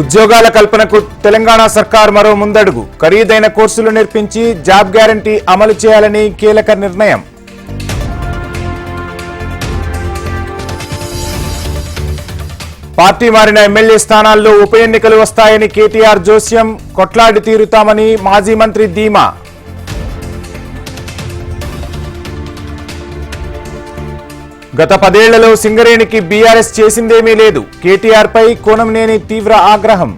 ఉద్యోగాల కల్పనకు తెలంగాణ సర్కార్ మరో ముందడుగు. ఖరీదైన కోర్సులు నేర్పించి జాబ్ గ్యారంటీ అమలు చేయాలని కీలక నిర్ణయం. పార్టీ మారిన ఎమ్మెల్యే స్థానాల్లో ఉప ఎన్నికలు వస్తాయని కేటీఆర్ జోస్యం. కొట్లాడి తీరుతామని మాజీ మంత్రి ధీమా. గత పదేళ్ళలో సింగరేణికి బీఆర్ఎస్ చేసిందేమీ లేదు. కేటీఆర్ పై కోనంనేని తీవ్ర ఆగ్రహం.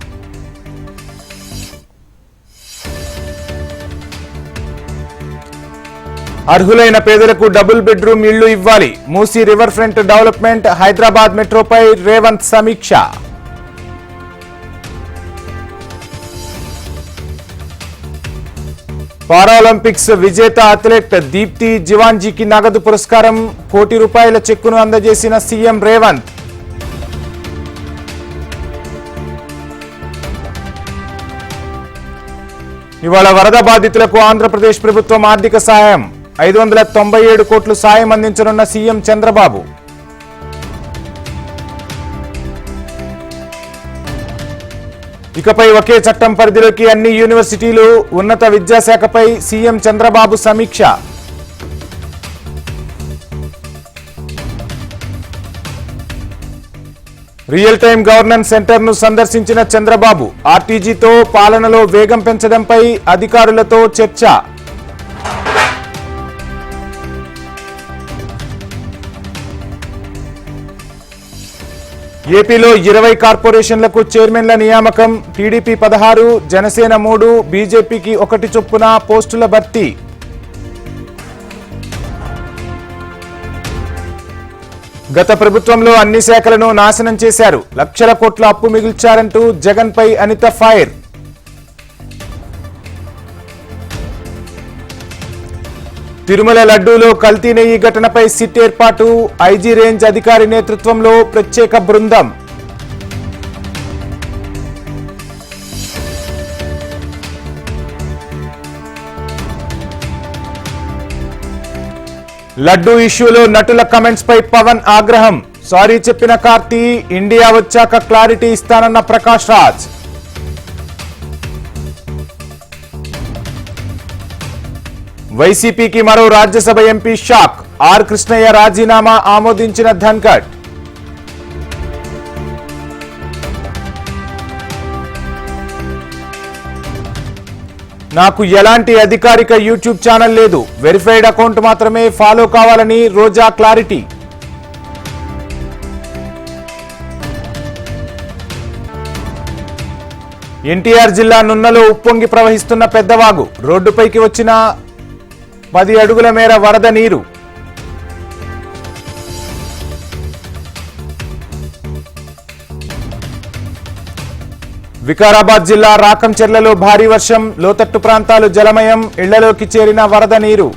అర్హులైన పేదలకు డబుల్ బెడ్రూమ్ ఇళ్ళు ఇవ్వాలి. Musi river front development Hyderabad మెట్రోపై Revanth సమీక్ష. పారాలింపిక్స్ విజేత అథ్లెట్ దీప్తి జివాన్జీకి నగదు పురస్కారం కోటి రూపాయల చెక్కును అందజేసిన సీఎం రేవంత్. ఇవాళ వరద బాధితులకు ఆంధ్రప్రదేశ్ ప్రభుత్వం ఆర్థిక సాయం. ఐదు వందల తొంభై ఏడు కోట్లు సాయం అందించనున్న సీఎం చంద్రబాబు. ఇకపై ఒకే చట్టం పరిధిలోకి అన్ని యూనివర్సిటీలు ఉన్నత విద్యాశాఖపై సీఎం చంద్రబాబు సమీక్ష. రియల్ టైం గవర్నెన్స్ సెంటర్ను సందర్శించిన చంద్రబాబు ఆర్టీజీతో పాలనలో వేగం పెంచడంపై అధికారులతో చర్చ. ఏపీలో ఇరవై కార్పొరేషన్లకు చైర్మన్ల నియామకం టీడీపీ పదహారు జనసేన మూడు బీజేపీకి ఒకటి చొప్పున పోస్టుల భర్తీ. గత ప్రభుత్వంలో అన్ని శాఖలను నాశనం చేశారు. లక్షల కోట్ల అప్పు మిగిల్చారంటూ జగన్ పై అనిత ఫైర్. తిరుమల లడ్డూలో కల్తీ నెయ్యి ఘటనపై సిట్ ఏర్పాటు ఐజీ రేంజ్ అధికారి నేతృత్వంలో ప్రత్యేక బృందం. లడ్డూ ఇష్యూలో నటుల కమెంట్స్ పై పవన్ ఆగ్రహం. సారీ చెప్పిన కార్తీ ఇండియా వచ్చాక క్లారిటీ ఇస్తానన్న ప్రకాష్ రాజ్. వైసీపీకి మరో Rajya Sabha MP shock. R Krishnaiah రాజీనామా ఆమోదించిన ధన్కట్ నాకు ఎలాంటి అధికారిక యూట్యూబ్ ఛానల్ లేదు. వెరిఫైడ్ అకౌంట్ మాత్రమే ఫాలో కావాలని రోజా క్లారిటీ. ఎన్టీఆర్ జిల్లా నున్నలో ఉప్పొంగి ప్రవహిస్తున్న పెద్దవాగు. రోడ్డుపైకి వచ్చిన పది అడుగుల మేర వరద నీరు. వికారాబాద్ జిల్లా రాకంచెర్లలో భారీ వర్షం లోతట్టు ప్రాంతాలు జలమయం ఇళ్ళలోకి చేరిన వరద నీరు.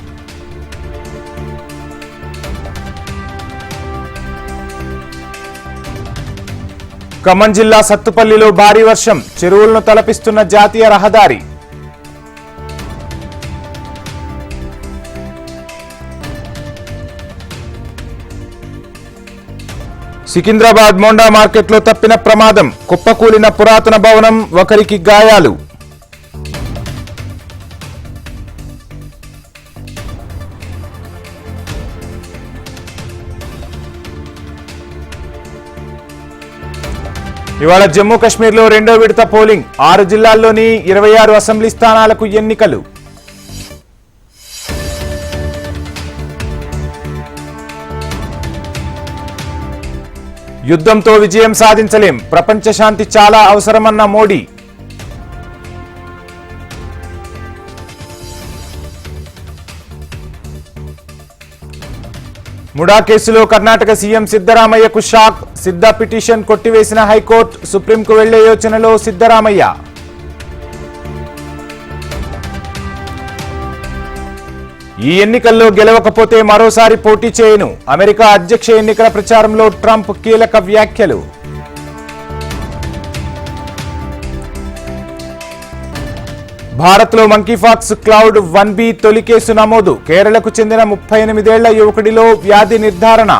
ఖమ్మం జిల్లా సత్తుపల్లిలో భారీ వర్షం చెరువులను తలపిస్తున్న జాతీయ రహదారి. సికింద్రాబాద్ మోండా మార్కెట్లో తప్పిన ప్రమాదం కుప్పకూలిన పురాతన భవనం ఒకరికి గాయాలు. ఇవాళ జమ్మూ కాశ్మీర్లో రెండో విడత పోలింగ్ ఆరు జిల్లాల్లోని ఇరవై ఆరు అసెంబ్లీ స్థానాలకు ఎన్నికలు. యుద్ధంతో విజయం సాధించలేం. ప్రపంచ శాంతి చాలా అవసరమన్న మోడీ. ముడా కేసులో కర్ణాటక సీఎం సిద్దరామయ్యకు షాక్. సిద్ధ పిటిషన్ కొట్టివేసిన హైకోర్టు సుప్రీంకు వెళ్ళే యోచనలో సిద్దరామయ్య ఈ ఎన్నికల్లో గెలవకపోతే మరోసారి పోటీ చేయను. అమెరికా అధ్యక్ష ఎన్నికల ప్రచారంలో ట్రంప్ కీలక వ్యాఖ్యలు. భారత్లో మంకీఫాక్స్ క్లౌడ్ వన్ బి తొలి కేసు నమోదు. కేరళకు చెందిన ముప్పై ఎనిమిదేళ్ళ యువకుడిలో వ్యాధి నిర్ధారణ.